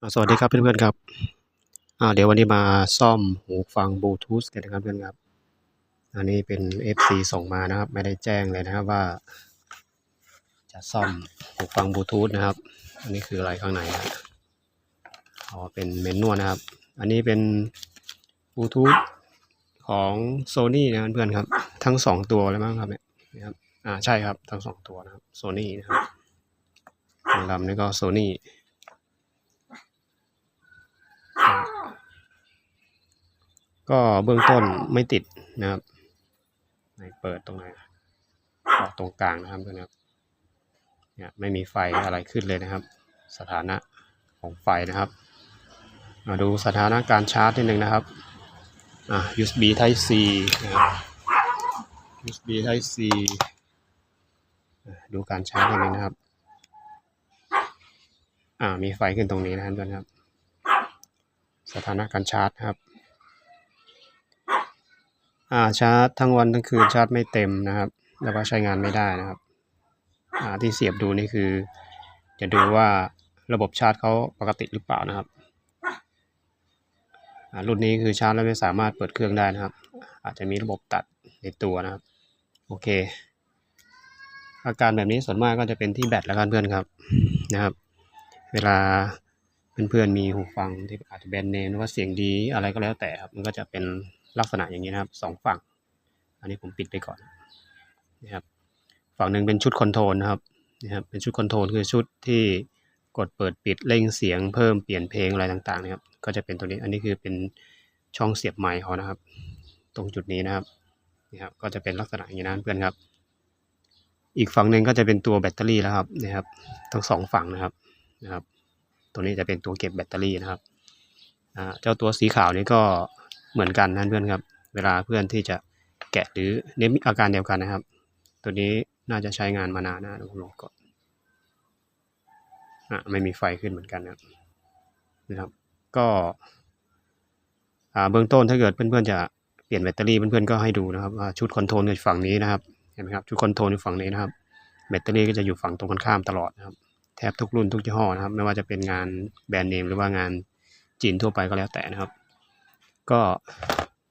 สวัสดีครับเพื่อนๆครับอ่าเดี๋ยววันนี้มาซ่อมหูฟังบลูทูธกันนะครับเพื่อนครับ อันนี้เป็น FC ส่งมานะครับ ไม่ได้แจ้งเลยนะครับว่า จะซ่อมหูฟังบลูทูธนะครับ อันนี้คืออะไรข้างในนะอ๋อเป็นเมนนวลนะครับ อันนี้เป็นบลูทูธของ Sony นะเพื่อนครับ ทั้งสองตัวเลยมั้งครับเนี่ยนะครับอ่าใช่ครับทั้งสองตัวนะครับ Sony นะครับของลำนี่ก็ Sony ก็เบื้องต้นไม่ติดนะครับไหนเปิดตรงไหนออกตรงกลางนะครับเนครับ เนี่ยไม่มีไฟอะไรขึ้นเลยนะครับ สถานะของไฟนะครับ มาดูสถานะการชาร์จนิดนึงนะครับอะ USB Type C นะครับ USB Type C ดูการชาร์จนิดนึงนะครับ อ่ามีไฟขึ้นตรงนี้นะครับ สถานะการชาร์จครับอ่าชาร์จทั้งวันทั้งคืนชาร์จไม่เต็มนะครับ แล้วก็ใช้งานไม่ได้นะครับอ่าที่เสียบดูนี่คือ จะดูว่าระบบชาร์จเขาปกติหรือเปล่านะครับอ่ารุ่นนี้คือชาร์จแล้วไม่สามารถเปิดเครื่องได้นะครับ อาจจะมีระบบตัดในตัวนะครับ โอเค อาการแบบนี้ส่วนมากก็จะเป็นที่แบตแล้วกันเพื่อนครับนะครับ เวลา เพื่อนๆมีหูฟังที่อาจจะแบรนด์เนมหรือว่าเสียงดีอะไรก็แล้วแต่ครับ มันก็จะเป็นลักษณะอย่างนี้นะครับสองฝั่ง อันนี้ผมปิดไปก่อนนะครับฝั่งหนึ่งเป็นชุดคอนโทรลนะครับนะครับเป็นชุดคอนโทรลคือชุดที่กดเปิดปิดเร่งเสียงเพิ่มเปลี่ยนเพลงอะไรต่างๆนะครับก็จะเป็นตัวนี้อันนี้คือเป็นช่องเสียบไมค์เขานะครับ ตรงจุดนี้นะครับนี่ครับก็จะเป็นลักษณะอย่างนี้นะเพื่อนครับ อีกฝั่งหนึ่งก็จะเป็นตัวแบตเตอรี่แล้วครับนะครับ ทั้งสองฝั่งนะครับนะครับ ตัวนี้จะเป็นตัวเก็บแบตเตอรี่นะครับเจ้าตัวสีขาวนี้ก็เหมือนกันนะเพื่อนครับ เวลาเพื่อนที่จะแกะหรือเนี่ยมีอาการเดียวกันนะครับ ตัวนี้น่าจะใช้งานมานานนะลองกดอะไม่มีไฟขึ้นเหมือนกันนะครับนะครับ ก็อ่าเบื้องต้นถ้าเกิดเพื่อนๆจะเปลี่ยนแบตเตอรี่เพื่อนๆก็ให้ดูนะครับชุดคอนโทรลอยู่ฝั่งนี้นะครับเห็นไหมครับชุดคอนโทรลอยู่ฝั่งนี้นะครับแบตเตอรี่ก็จะอยู่ฝั่งตรงกันข้ามตลอดนะครับ แทบทุกรุ่นทุกยี่ห้อนะครับ ไม่ว่าจะเป็นงานแบรนด์เนมหรือว่างานจีนทั่วไปก็แล้วแต่นะครับ ก็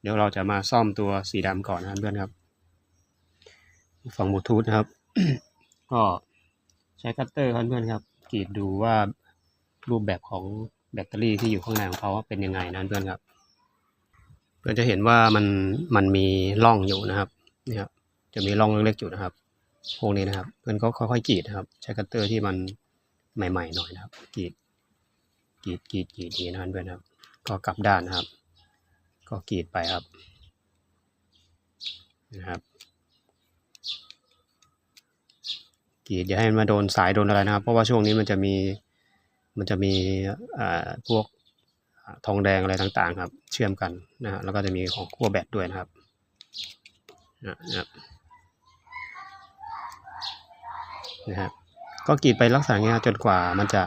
เดี๋ยวเราจะมาซ่อมตัวสีดำก่อนนะครับเพื่อนครับฝั่งบลูทูธนะครับ ก็ใช้คัตเตอร์ครับเพื่อนครับกรีดดูว่ารูปแบบของแบตเตอรี่ที่อยู่ข้างในของเขาเป็นยังไงนะเพื่อนครับ เพื่อนจะเห็นว่ามันมันมีร่องอยู่นะครับนี่ครับจะมีร่องเล็กๆอยู่นะครับพวกนี้นะครับ เพื่อนก็ค่อยๆกรีดนะครับ ใช้คัตเตอร์ที่มัน ใหม่ ๆ หน่อยนะครับกรีดกรีดกรีดกรีดดีนะครับเพื่อนครับ ก็กลับด้านนะครับ ก็กรีดไปครับนะครับกรีดอย่าให้มันมาโดนสายโดนอะไรนะครับ เพราะว่าช่วงนี้มันจะมีมันจะมีอ่าพวกทองแดงอะไรต่างๆ ครับ เชื่อมกันนะฮะแล้วก็จะมีของขั้วแบตด้วยนะครับนะครับนะครับ ก็กรีดไปลักษณะเงี้ยจนกว่ามันจะ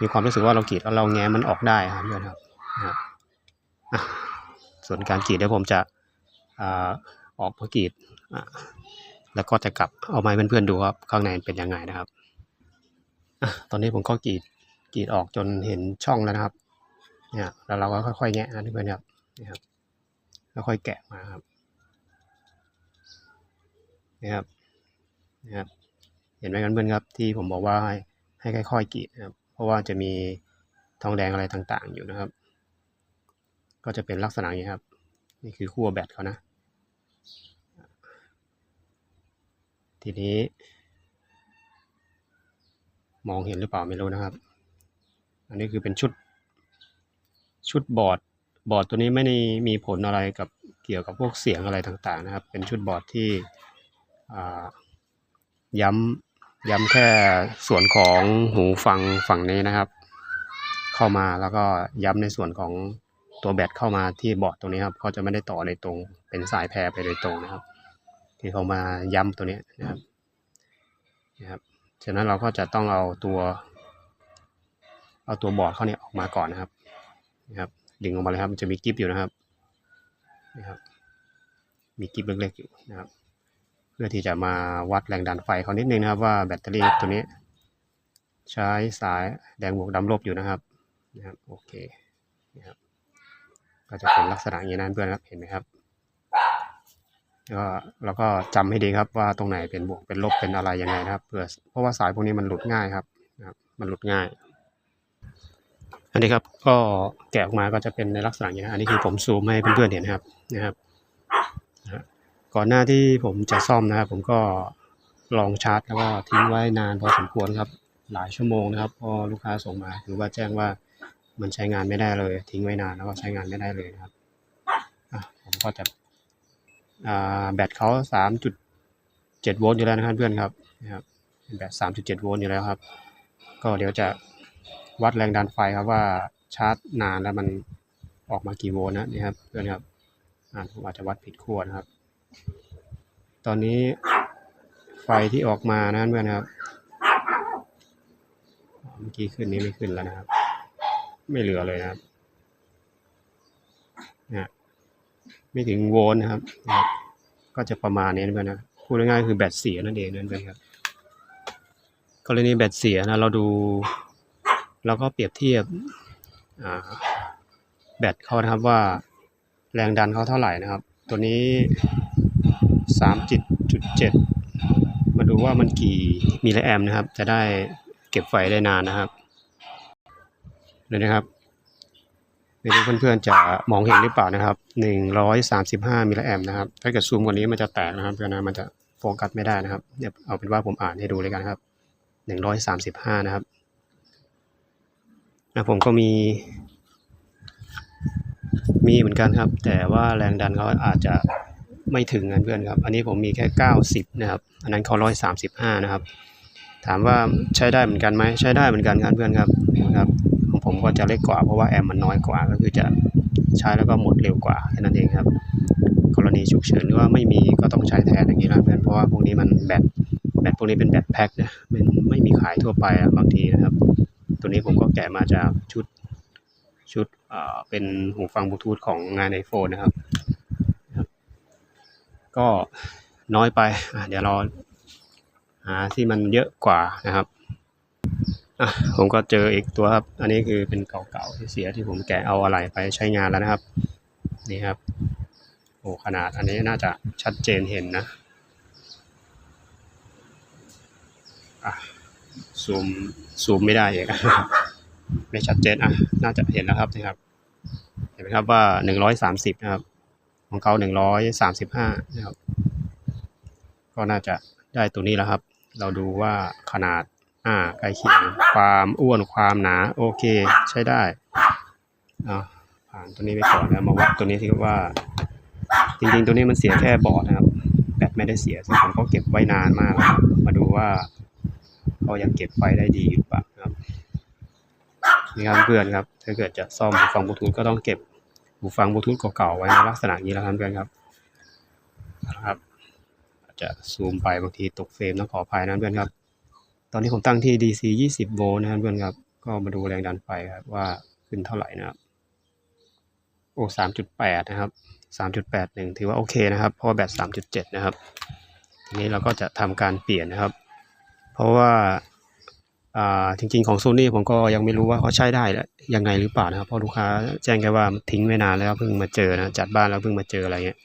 มีความรู้สึกว่าเรากรีดแล้วเราแง้มันออกได้ครับเพื่อนครับนะครับส่วนการกรีดเดี๋ยวผมจะอ่าออกมากรีดอะแล้วก็จะกลับเอาไม้เพื่อนๆดูครับข้างในเป็นยังไงนะครับอะตอนนี้ผมก็กรีดกรีดออกจนเห็นช่องแล้วนะครับ เนี่ยแล้วเราก็ค่อยๆแงะนะเพื่อนครับนี่ครับแล้วค่อยแกะมาครับนี่ครับนี่ครับ เห็นไหมกันเพื่อนครับที่ผมบอกว่าให้ให้ค่อยๆกรีดนะครับ เพราะว่าจะมีทองแดงอะไรต่างๆอยู่นะครับ ก็จะเป็นลักษณะอย่างนี้ครับ นี่คือขั้วแบตเขานะ ทีนี้ มองเห็นหรือเปล่าไม่รู้นะครับ อันนี้คือเป็นชุดชุดบอร์ดบอร์ดตัวนี้ไม่ได้มีผลอะไรกับเกี่ยวกับพวกเสียงอะไรต่างๆนะครับ เป็นชุดบอร์ดที่ย้ำ ย้ำแค่ส่วนของหูฟังฝั่งนี้นะครับ เข้ามาแล้วก็ย้ำในส่วนของตัวแบตเข้ามาที่บอร์ดตรงนี้ครับเขาจะไม่ได้ต่อโดยตรง เป็นสายแพรไปโดยตรงนะครับ ที่เขามาย้ำตัวนี้นะครับนะครับฉะนั้นเราก็จะต้องเอาตัวเอาตัวบอร์ดเขาเนี่ยออกมาก่อนนะครับนะครับดึงออกมาเลยครับมันจะมีกิฟอยู่นะครับนะครับ มีกิฟเล็กๆอยู่นะครับ พื่อที่จะมาวัดแรงดันไฟเขานิดนึงนะครับว่าแบตเตอรี่ตัวนี้ ใช้สายแดงบวกดำลบอยู่นะครับนะครับโอเคนะครับก็จะเป็นลักษณะอย่างนี้นเพื่อนครับเห็นไหมครับก็เราก็จำให้ดีครับว่าตรงไหนเป็นบวกเป็นลบเป็นอะไรยังไงนะครับเพื่อเพราะว่าสายพวกนี้มันหลุดง่ายครับนะครับ มันหลุดง่าย อันนี้ครับก็แกะออกมาก็จะเป็นในลักษณะอย่างนี้นะอันนี้คือผมซูมให้เพื่อนๆเห็นนะครับนะครับ ก่อนหน้าที่ผมจะซ่อมนะครับ ผมก็ลองชาร์จแล้วก็ทิ้งไว้นานพอสมควรครับ หลายชั่วโมงนะครับ พอลูกค้าส่งมาหรือว่าแจ้งว่ามันใช้งานไม่ได้เลย ทิ้งไว้นานแล้วก็ใช้งานไม่ได้เลยนะครับผมก็จะแบตเขาสามจุดเจ็ดโวลต์อยู่แล้วนะครับเพื่อนครับนะครับแบตสามจุดเจ็ดโวลต์อยู่แล้วครับ ก็เดี๋ยวจะวัดแรงดันไฟครับว่าชาร์จนานแล้วมันออกมากี่โวลต์นะนี่ครับเพื่อนครับอาผมอาจจะวัดผิดขั้วนะครับ ตอนนี้ไฟที่ออกมานะเพื่อนครับ เมื่อกี้ขึ้นนี้ไม่ขึ้นแล้วนะครับ ไม่เหลือเลยนะครับนะไม่ถึงโวลต์นะครับนะก็จะประมาณนี้นะเพื่อนนะพูดง่ายๆคือแบตเสียนั่นเองนั่นเองครับกรณีแบตเสียนะเราดูเราก็เปรียบเทียบแบตเขานะครับว่าแรงดันเขาเท่าไหร่นะครับ ตัวนี้ สามจุดจุดเจ็ดมาดูว่ามันกี่มิลลิแอมนะครับ จะได้เก็บไฟได้นานนะครับเลยนะครับไม่รู้เพื่อนๆจะมองเห็นหรือเปล่านะครับหนึ่งร้อยสามสิบห้ามิลลิแอมนะครับ ถ้าเกิดซูมกว่านี้มันจะแตกนะครับเพื่อนนะมันจะโฟกัสไม่ได้นะครับเดี๋ยวเอาเป็นว่าผมอ่านให้ดูเลยกันครับหนึ่งร้อยสามสิบห้านะครับนะผมก็มี มีเหมือนกันครับ แต่ว่าแรงดันเขาอาจจะ ไม่ถึงกันเพื่อนครับ อันนี้ผมมีแค่ 90 นะครับ อันนั้นเขา135นะครับ ถามว่าใช้ได้เหมือนกันไหมใช้ได้เหมือนกันครับเพื่อนครับนะครับของผมก็จะเล็กกว่าเพราะว่าแอมมันน้อยกว่าก็คือจะใช้แล้วก็หมดเร็วกว่าแค่นั้นเองครับ กรณีฉุกเฉินหรือว่าไม่มีก็ต้องใช้แทนอย่างนี้นะเพื่อนเพราะว่าพวกนี้มันแบตแบตพวกนี้เป็นแบตแพ็คนะมันไม่มีขายทั่วไปบางทีนะครับ ตัวนี้ผมก็แกะมาจากชุดชุดเอ่อเป็นหูฟังบลูทูธของงาน iPhone นนะครับ ก็น้อยไปเดี๋ยวเราหาที่มันเยอะกว่านะครับอะผมก็เจออีกตัวครับ อันนี้คือเป็นเก่าๆที่เสียที่ผมแกะเอาอะไรไปใช้งานแล้วนะครับ นี่ครับโอ้ขนาดอันนี้น่าจะชัดเจนเห็นนะอะซูมซูมไม่ได้อีกไม่ชัดเจนอะน่าจะเห็นแล้วครับนะครับ เห็นไหมครับว่าหนึ่งร้อยสามสิบนะครับ ของเขาหนึ่งร้อยสามสิบห้านะครับ ก็น่าจะได้ตัวนี้แล้วครับ เราดูว่าขนาดอ่าใกล้เคียงความอ้วนความหนาโอเคใช้ได้อ่าผ่านตัวนี้ไปก่อนแล้วมาวัดตัวนี้ที่ว่า จริงๆ ตัวนี้มันเสียแค่บอร์ดนะครับแบตไม่ได้เสียซึ่งผมก็เก็บไว้นานมากครับมาดูว่าเขายังเก็บไฟได้ดีอยู่หรือเปล่านะครับนี่ครับเพื่อนครับ ถ้าเกิดจะซ่อมฟังบลูทูธก็ต้องเก็บ หูฟังบลูทูธเก่าๆไว้ในลักษณะนี้แล้วครับเพื่อนครับนะครับ จะซูมไปบางทีตกเฟรมต้องขออภัยนะเพื่อนครับ ตอนนี้ผมตั้งที่ DC 20 โวลต์นะครับเพื่อนครับ ก็มาดูแรงดันไฟครับว่าขึ้นเท่าไหร่นะครับ โอ้3.8นะครับ3.81ถือว่าโอเคนะครับ เพราะว่าแบต3.7นะครับ ทีนี้เราก็จะทำการเปลี่ยนนะครับ เพราะว่า จริง ๆของโซนี่ผมก็ยังไม่รู้ว่าเขาใช้ได้ยังไงหรือเปล่านะครับเพราะลูกค้าแจ้งแค่ว่าทิ้งไว้นานแล้วเพิ่งมาเจอนะจัดบ้านแล้วเพิ่งมาเจออะไรเงี้ย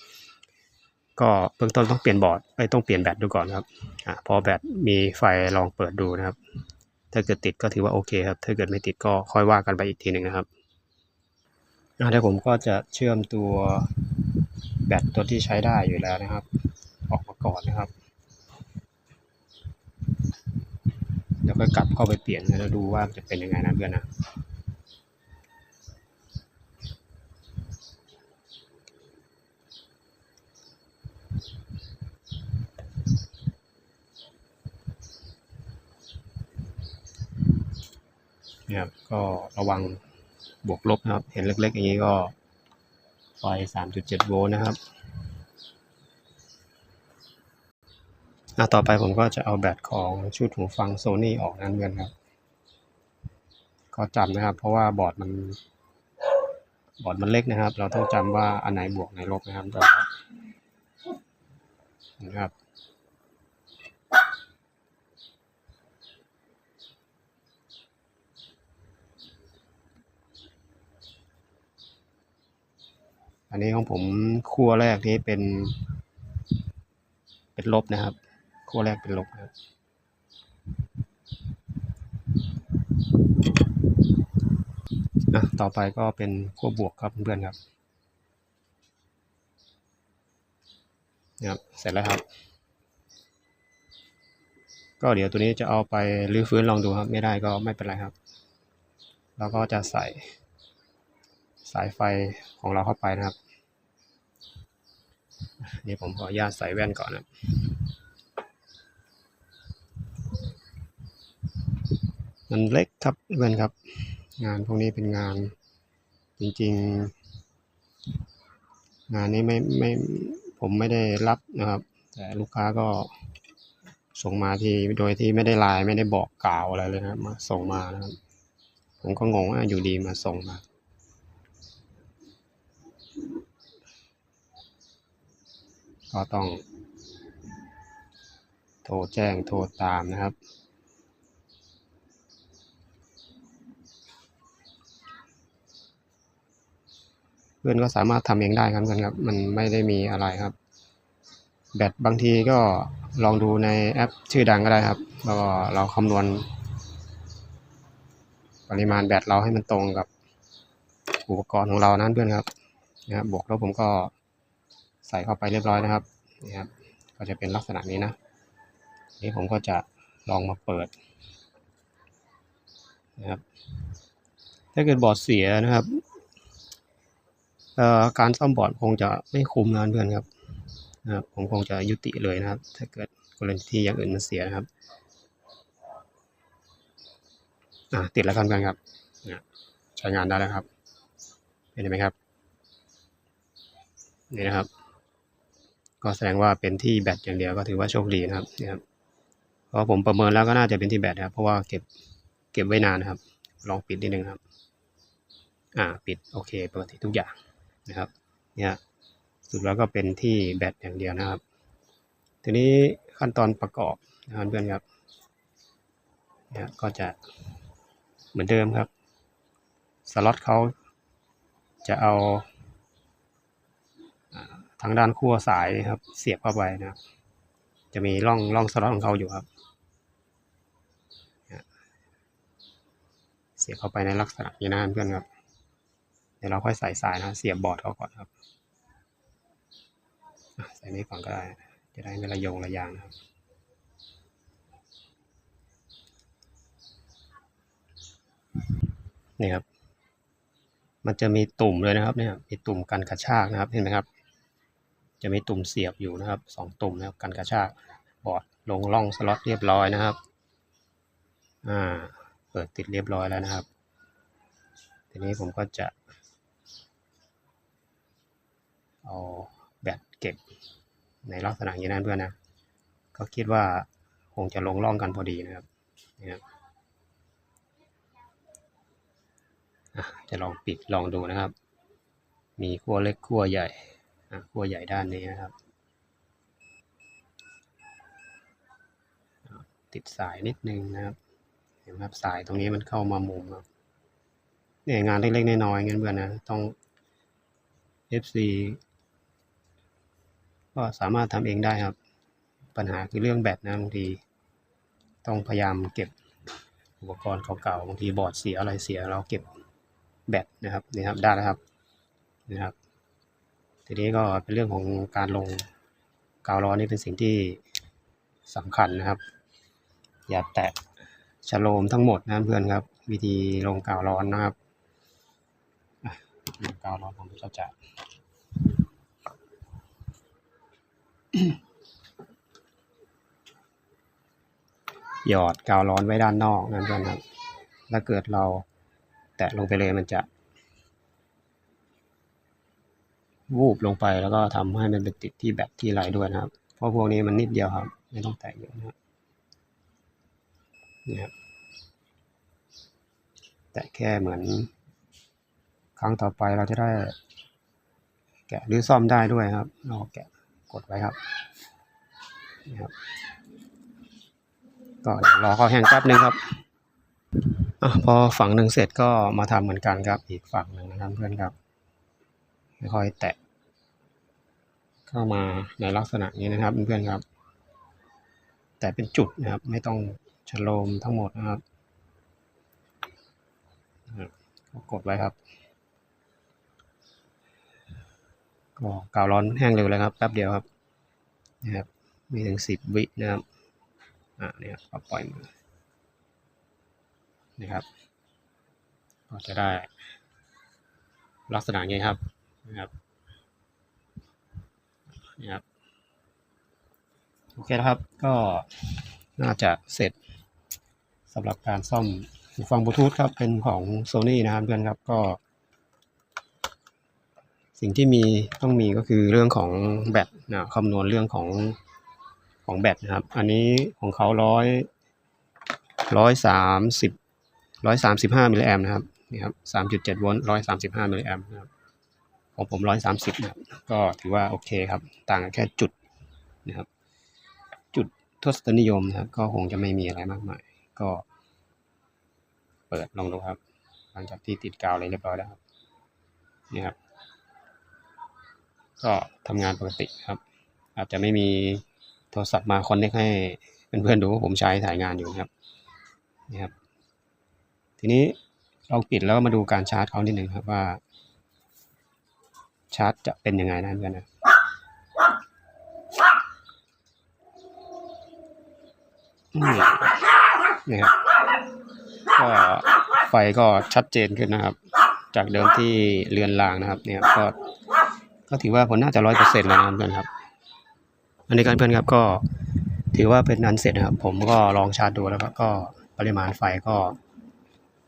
ก็เบื้องต้นต้องเปลี่ยนบอร์ดไม่ต้องเปลี่ยนแบตดูก่อนครับอพอแบตมีไฟลองเปิดดูนะครับ ถ้าเกิดติดก็ถือว่าโอเคครับ ถ้าเกิดไม่ติดก็ค่อยว่ากันไปอีกทีหนึ่งนะครับเดี๋ยวผมก็จะเชื่อมตัวแบตตัวที่ใช้ได้อยู่แล้วนะครับ ออกมาก่อนนะครับ เดี๋ยวก็กลับเข้าไปเปลี่ยนแล้วดูว่าจะเป็นยังไงนะเพื่อนนะเนี่ยครับก็ระวังบวกลบนะครับ เห็นเล็กๆอย่างนี้ก็ไฟ 3.7 โวลต์นะครับ อาต่อไปผมก็จะเอาแบตของชุดหูฟังโซนี่ออกนั้นเหมือนครับ ก็จำนะครับ เพราะว่าบอร์ดมัน บอร์ดมันเล็กนะครับ เราต้องจำว่าอันไหนบวกไหนลบนะครับก่อนะครับอันนี้ของผมคั่วแรกนี้เป็น เป็นลบนะครับ ขั้วแรกเป็นลบนะครับอะต่อไปก็เป็นขั้วบวกครับเพื่อนๆครับนะครับ เสร็จแล้วครับ ก็เดี๋ยวตัวนี้จะเอาไปรื้อฟื้นลองดูครับ ไม่ได้ก็ไม่เป็นไรครับ เราก็จะใส่สายไฟของเราเข้าไปนะครับ นี่ผมขออนุญาตใส่แว่นก่อนนะครับ มันเล็กครับเพื่อนครับ งานพวกนี้เป็นงานจริง ๆ งานนี้ไม่ไม่ผมไม่ได้รับนะครับ แต่ลูกค้าก็ส่งมาที่โดยที่ไม่ได้ไลน์ไม่ได้บอกกล่าวอะไรเลยนะมาส่งมานะครับ ผมก็งงว่าอยู่ดีมาส่งมาก็ต้องโทรแจ้งโทรตามนะครับ เพื่อนก็สามารถทำเองได้ครับเพื่อนครับมันไม่ได้มีอะไรครับ แบตบางทีก็ลองดูในแอปชื่อดังก็ได้ครับแล้วก็เราคำนวณ ปริมาณแบตเราให้มันตรงกับอุปกรณ์ของเรานั้นเพื่อนครับนะครับบวกแล้วผมก็ใส่เข้าไปเรียบร้อยนะครับนี่ครับ ก็จะเป็นลักษณะนี้นะนี่ผมก็จะลองมาเปิดนะครับถ้าเกิดบอร์ดเสียนะครับ การซ่อมบอร์ดคงจะไม่คุ้มนะเพื่อนครับนะครับผมคงจะยุติเลยนะครับ ถ้าเกิดกรณีที่อย่างอื่นมันเสียนะครับอ่าติดแล้วครับเพื่อนครับใช้งานได้แล้วครับเห็นไหมครับนี่นะครับ ก็แสดงว่าเป็นที่แบตอย่างเดียวก็ถือว่าโชคดีนะครับนี่ครับเพราะผมประเมินแล้วก็น่าจะเป็นที่แบตนะครับเพราะว่าเก็บเก็บไว้นานนะครับ ลองปิดนิดนึงครับ อ่า ปิดโอเคปกติทุกอย่าง นะครับเนี่ยสุดแล้วก็เป็นที่แบตอย่างเดียวนะครับ ทีนี้ขั้นตอนประกอบนะครับเพื่อนครับเนี่ยก็จะเหมือนเดิมครับสล็อตเขาจะเอาทางด้านขั้วสายครับ เสียบเข้าไปนะครับ จะมีร่องร่องสล็อตของเขาอยู่ครับ เสียบเข้าไปในลักษณะนี้นะเพื่อนครับ ดี๋ยวเราค่อยใส่สายนะเสียบบอร์ดเขาก่อนครับใส่นี้ก่อนก็ได้ จะได้ไม่ระยงระยางนะครับนี่ครับ มันจะมีตุ่มเลยนะครับเนี่ยมีตุ่มกันกระชากนะครับเห็นไหมครับ จะมีตุ่มเสียบอยู่นะครับสองตุ่มนะครับกันกระชากบอร์ดลงร่องสล็อตเรียบร้อยนะครับอ่าเปิดติดเรียบร้อยแล้วนะครับ ทีนี้ผมก็จะ เอาแบตเก็บในลักษณะอย่างนั้นเพื่อนนะ ก็คิดว่าคงจะลงร่องกันพอดีนะครับนี่ครับอะจะลองปิดลองดูนะครับ มีขั้วเล็กขั้วใหญ่ขั้วใหญ่ด้านนี้นะครับ ติดสายนิดนึงนะครับ เห็นไหมครับสายตรงนี้มันเข้ามามุมครับเนี่ยงานเล็กๆน้อยๆเงี้ยเพื่อนนะต้อง FC ก็สามารถทำเองได้ครับ ปัญหาคือเรื่องแบตนะบางทีต้องพยายามเก็บอุปกรณ์เก่าๆบางทีบอร์ดเสียอะไรเสียเราเก็บแบตนะครับนี่ครับได้แล้วครับนะครับ ทีนี้ก็เป็นเรื่องของการลงกาวร้อนนี่เป็นสิ่งที่สำคัญนะครับ อย่าแตะชะโลมทั้งหมดนะเพื่อนครับ วิธีลงกาวร้อนนะครับลงกาวร้อนผมก็จะ หยอดกาวร้อนไว้ด้านนอกนั่นเอนครับ ถ้าเกิดเราแตะลงไปเลยมันจะ วูบลงไปแล้วก็ทำให้มันเป็นติดที่แบตที่ไหลด้วยนะครับ เพราะพวกนี้มันนิดเดียวครับ ไม่ต้องแตะเยอะนะครับนี่ครับแตะแค่เหมือน ครั้งต่อไปเราจะได้ แกะหรือซ่อมได้ด้วยครับเราแกะ กดไว้ครับนี่ครับ ก็เดี๋ยวรอเขาแห้งแป๊บนึงครับอะพอฝั่งหนึ่งเสร็จก็มาทำเหมือนกันครับ อีกฝั่งหนึ่งนะครับเพื่อนครับค่อยแตะ เข้ามาในลักษณะนี้นะครับเพื่อนๆครับ แต่เป็นจุดนะครับ ไม่ต้องชโลมทั้งหมดนะครับกดไว้ครับ ก็กาวร้อนแห้งเร็วเลยครับแป๊บเดียวครับนะครับมีถึงสิบวินะครับอ่าเนี่ยครับก็ปล่อยมือนะครับก็จะได้ลักษณะนี้ครับนะครับนี่ครับโอเคนะครับก็น่าจะเสร็จสำหรับการซ่อมหูฟังบลูทูธครับเป็นของ Sony นะครับเพื่อนครับก็ สิ่งที่มีต้องมีก็คือเรื่องของแบตนะคำนวณเรื่องของของแบตนะครับ อันนี้ของเขาร้อยร้อยสามสิบร้อยสามสิบห้ามิลลิแอมนะครับนี่ครับสามจุดเจ็ดโวลต์ร้อยสามสิบห้ามิลลิแอมนะครับของผมร้อยสามสิบนะครับก็ถือว่าโอเคครับ ต่างกันแค่จุดนะครับ จุดทศนิยมนะครับ ก็คงจะไม่มีอะไรมากมาย ก็ เปิดลองดูครับ หลังจากที่ติดกาวอะไรเรียบร้อยแล้วครับนี่ครับ ก็ทำงานปกติครับ อาจจะไม่มีโทรศัพท์มาคอนเนคให้เพื่อนๆดูว่าผมใช้ถ่ายงานอยู่นะครับนี่ครับ ทีนี้ลองปิดแล้วมาดูการชาร์จเขานิดหนึ่งครับว่า ชาร์จจะเป็นยังไงนะเพื่อนนะอืมนี่ครับก็ไฟก็ชัดเจนขึ้นนะครับ จากเดิมที่เลือนลางนะครับ เนี่ยก็ ก็ถือว่าผลน่าจะร้อยเปอร์เซ็นต์แล้วนะครับเพื่อนครับ อันนี้กันเพื่อนครับก็ถือว่าเป็นอันเสร็จนะครับ ผมก็ลองชาร์จดูแล้วก็ก็ปริมาณไฟก็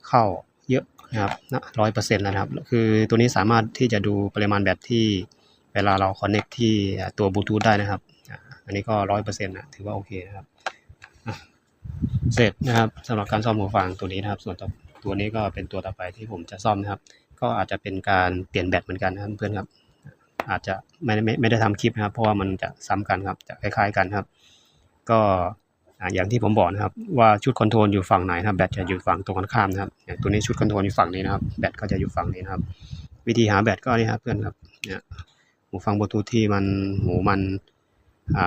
เข้าเยอะนะครับนะร้อยเปอร์เซ็นต์แล้วนะครับ คือตัวนี้สามารถที่จะดูปริมาณแบตที่เวลาเราคอนเน็กที่ตัวบลูทูธได้นะครับอ่าอันนี้ก็ร้อยเปอร์เซ็นต์นะถือว่าโอเคนะครับอะเสร็จนะครับสำหรับการซ่อมหูฟังตัวนี้นะครับ ส่วนต่อตัวนี้ก็เป็นตัวต่อไปที่ผมจะซ่อมนะครับ ก็อาจจะเป็นการเปลี่ยนแบตเหมือนกันนะครับเพื่อนครับ อาจจะไม่ไม่ไม่ได้ทำคลิปนะครับ เพราะว่ามันจะซ้ำกันครับ จะคล้าย ๆกันครับ ก็อย่างที่ผมบอกนะครับ ว่าชุดคอนโทรลอยู่ฝั่งไหนครับแบตจะอยู่ฝั่งตรงกันข้ามนะครับอย่างตัวนี้ชุดคอนโทรลอยู่ฝั่งนี้นะครับแบตก็จะอยู่ฝั่งนี้นะครับ วิธีหาแบตก็นี่ครับเพื่อนครับเนี่ยหูฟังบลูทูธที่มันหูมัน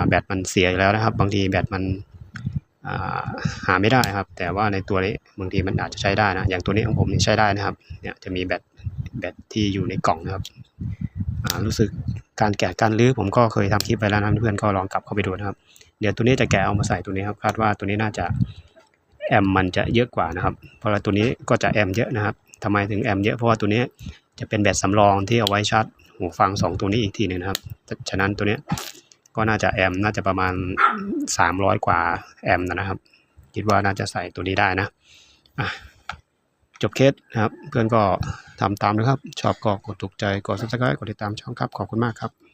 แบตมันเสียอยู่แล้วนะครับ บางทีแบตมันหาไม่ได้ครับ แต่ว่าในตัวนี้บางทีมันอาจจะใช้ได้นะอย่างตัวนี้ของผมนี่ใช้ได้นะครับเนี่ยจะมีแบตแบตที่อยู่ในกล่องนะครับ รู้สึกการแกะการรื้อผมก็เคยทำคลิปไปแล้วนะเพื่อนก็ลองกลับเข้าไปดูนะครับ เดี๋ยวตัวนี้จะแกะเอามาใส่ตัวนี้ครับคาดว่าตัวนี้น่าจะแอมมันจะเยอะกว่านะครับ เพราะว่าตัวนี้ก็จะแอมเยอะนะครับทำไมถึงแอมเยอะเพราะว่าตัวนี้จะเป็นแบตสำรองที่เอาไว้ชาร์จหูฟังสองตัวนี้อีกทีหนึ่งนะครับ ฉะนั้นตัวนี้ก็น่าจะแอมน่าจะประมาณ 300 กว่าแอมนะครับ คิดว่าน่าจะใส่ตัวนี้ได้นะอะ จบเคสนะครับ เพื่อนก็ทำตามนะครับ ชอบก็กดถูกใจ กด subscribe กดติดตามช่องครับ ขอบคุณมากครับ